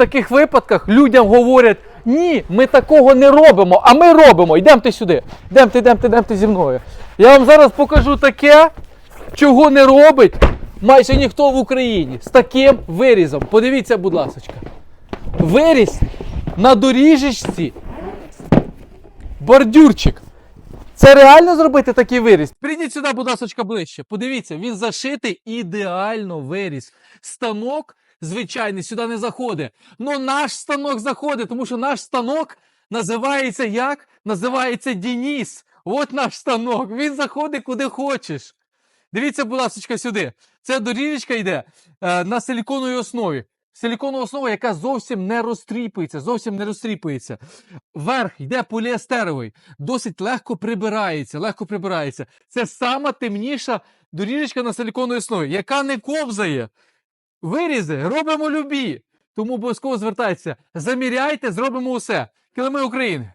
таких випадках людям говорять: ні, ми такого не робимо, а ми робимо. Йдемте сюди. Йдемте, йдемте, йдемте зі мною. Я вам зараз покажу таке, чого не робить майже ніхто в Україні з таким вирізом. Подивіться, будь ласка. Виріз на доріжечці. Бордюрчик. Це реально зробити такий виріз? Прийдіть сюди, будь ласка, ближче. Подивіться, він зашитий ідеально виріз. Станок звичайний сюди не заходить. Ну наш станок заходить, тому що наш станок називається як? Називається Дініс. От наш станок. Він заходить куди хочеш. Дивіться, будь ласка, сюди. Це доріжечка йде е, на силіконовій основі. Силіконова основа, яка зовсім не розтріпується, зовсім не розтріпується. Верх йде поліестеровий, досить легко прибирається, легко прибирається. Це сама темніша доріжечка на силіконовій основі, яка не ковзає. Вирізи робимо любі. Тому обов'язково звертайтеся. Заміряйте, зробимо усе. Килими України.